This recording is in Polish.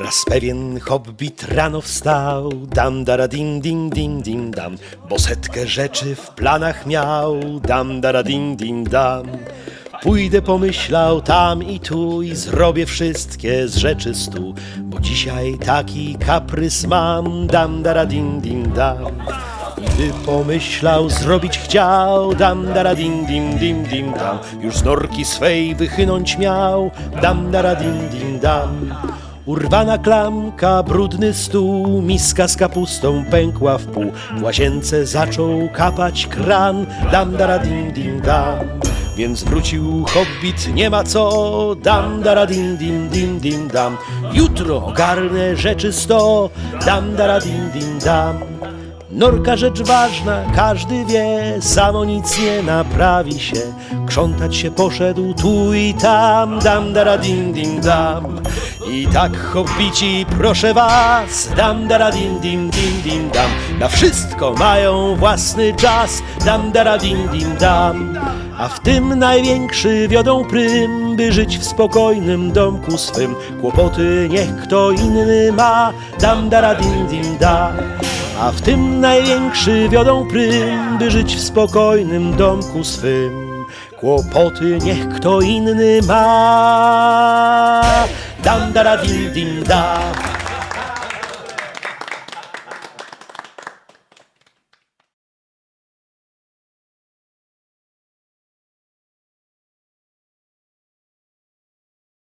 Raz pewien hobbit rano wstał, dam dara ding ding ding ding dam, bo setkę rzeczy w planach miał, dam dara ding ding dam. Pójdę pomyślał tam i tu i zrobię wszystkie z rzeczy stu, bo dzisiaj taki kaprys mam, dam dara ding ding dam. Gdy pomyślał, zrobić chciał, dam dara din dim dim dim dam. Już z norki swej wychynąć miał, dam dara din dim dam. Urwana klamka, brudny stół, miska z kapustą pękła w pół. W łazience zaczął kapać kran, dam dara din dim dam. Więc wrócił hobbit, nie ma co, dam dara din dim dim dim dam. Jutro ogarnę rzeczy sto, dam dara din dim dam. Norka rzecz ważna, każdy wie, samo nic nie naprawi się. Krzątać się poszedł tu i tam, dam dara din din dam. I tak hobbici, proszę was, dam dara din din din din dam. Na wszystko mają własny czas, dam dara din din dam. A w tym największy wiodą prym, by żyć w spokojnym domku swym. Kłopoty niech kto inny ma, dam dara din din dam. A w tym największy wiodą prym, by żyć w spokojnym domku swym. Kłopoty niech kto inny ma. Dam din din da.